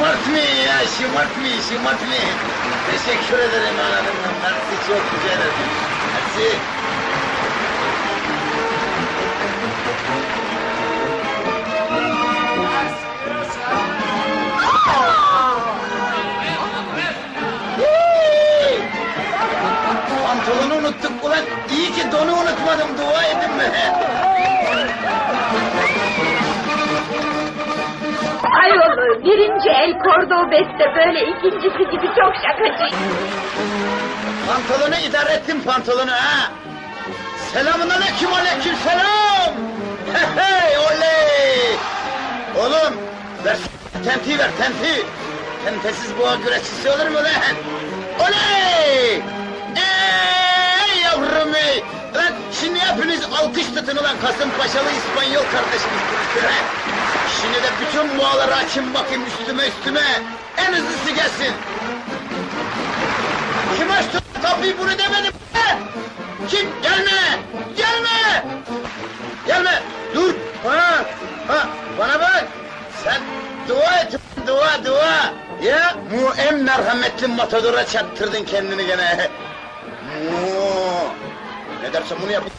mărtmii, ia, și mărtmii, și mărtmii. Teşekkür ederim hanımım. Hadi çok güzel. Hadi. Birinci el kordo beste böyle ikincisi gibi çok şakacı. Pantolonu idare ettim pantolonu ha. Selamun aleyküm aleyküm selam. Hey hey oley. Oğlum ver tenti ver tenti. Tentesiz boğa güreşçisi olur mu lan? Oley. Ey yavrum ey. Lan şimdi hepiniz alkış tutun ulan Kasımpaşalı İspanyol kardeşimiz. Lan. Şimdi de bütün boğaları açın bakayım üstüme üstüme. En hızlısı gelsin. Kim açtı kapıyı bunu demedim. be! Kim? Gelme! Gelme! Gelme! Dur! Ha! Ha! Bana bak! Sen dua et, dua dua! Ya mu en merhametli matadora çattırdın kendini gene. Mu! Ne dersen bunu yap. Mu!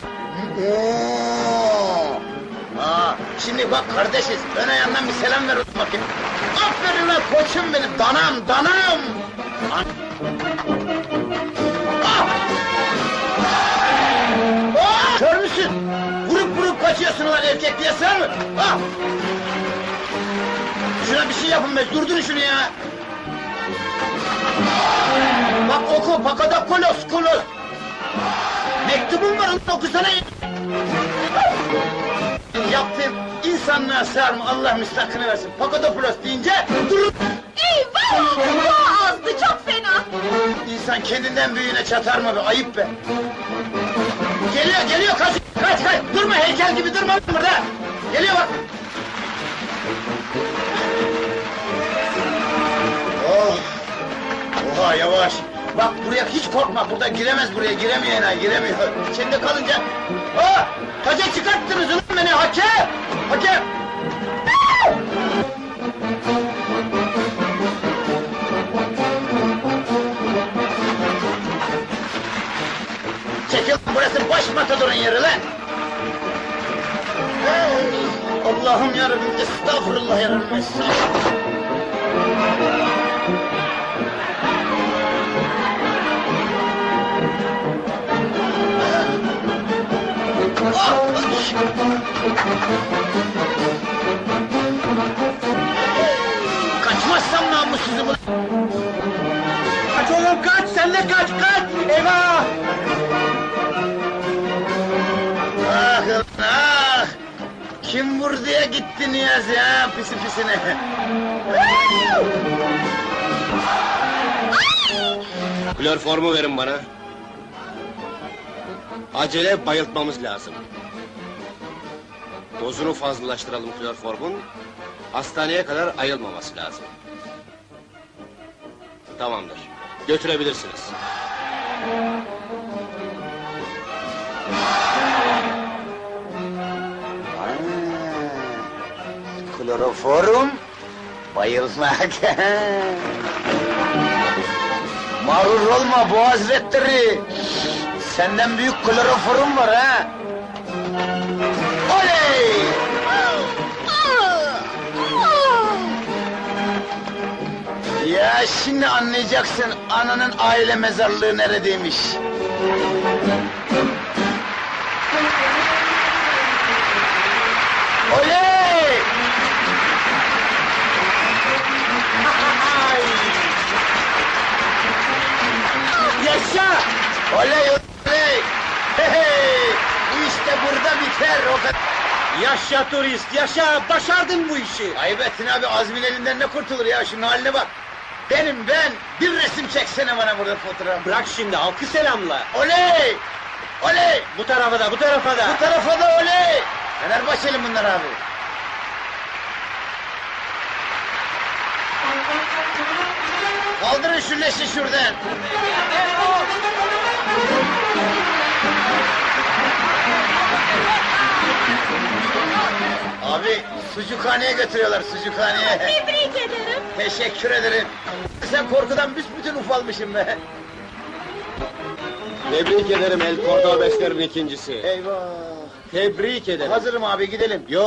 Ha, şimdi bak kardeşiz, ön ayağından bir selam ver bakayım. Aferin lan koçum benim, danam, danam! An- Ah! Ah! Kör müsün? Vurup vurup kaçıyorsun ulan erkek diye sen mi? Ah! Şuna bir şey yapın be, durdurun şunu ya! Bak oku, Papadopoulos, kolos! Mektubum var, onu okusana! Yaptığın insanlığa sığar mı? Allah müstakını versin. Papadopoulos deyince durun! Eyvah! Bu azdı çok fena. İnsan kendinden büyüğüne çatar mı be? Ayıp be! Geliyor, geliyor! Kaç, kaç, kaç! Durma, heykel gibi durma burada! Geliyor bak! Oh! Oha, yavaş! Bak buraya hiç korkma, burada giremez buraya, giremiyor ha, giremiyor. İçinde kalınca... Ah! Kaça çıkarttınız ulan beni, hakem! Hakem! Çekil burası baş matadorun yeri lan! Allah'ım yarabbim, estağfurullah yarabbim, estağfurullah! Kaçmazsam namussuzumu... Kaç oğlum kaç, sen de kaç, kaç! Eyvah! Ah ah! Kim vurduya gitti Niyazi ha, pisi pisine? Klorformu verin bana. Acele bayıltmamız lazım. Dozunu fazlalaştıralım klorformun. Hastaneye kadar ayılmaması lazım. Tamamdır. Götürebilirsiniz. Kloroforum, bayılmak. Mağrur olma bu hazretleri. Senden büyük kloroforum var ha. Ya şimdi anlayacaksın ananın aile mezarlığı neredeymiş. Oley! Yaşa! Oley oley! Hey, hey! Bu işte burada biter o kadar. Yaşa turist, yaşa! Başardın bu işi! Ayıp ettin abi Azmin elinden ne kurtulur ya şunun haline bak. Benim ben bir resim çeksene bana burada fotoğraf. Bırak şimdi, halkı selamla. Oley! Oley! Bu tarafa da, bu tarafa da. Bu tarafa da oley! Fenerbahçeli bunlar abi. Kaldırın şu leşi şuradan. Sucukhaneye götürüyorlar, sucukhaneye. Tebrik ederim. Teşekkür ederim. Sen korkudan büsbütün ufalmışım be. Tebrik ederim El Cordobes'lerin ikincisi. Eyvah. Tebrik ederim. Hazırım abi gidelim. Yo,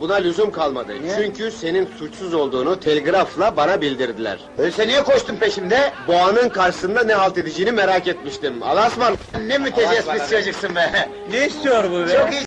buna lüzum kalmadı. Niye? Çünkü senin suçsuz olduğunu telgrafla bana bildirdiler. Öyleyse niye koştun peşimde? Boğanın karşısında ne halt edeceğini merak etmiştim. Alasman. Ne mütecessmis çocuksun be. Ne istiyor bu be? Çok iyi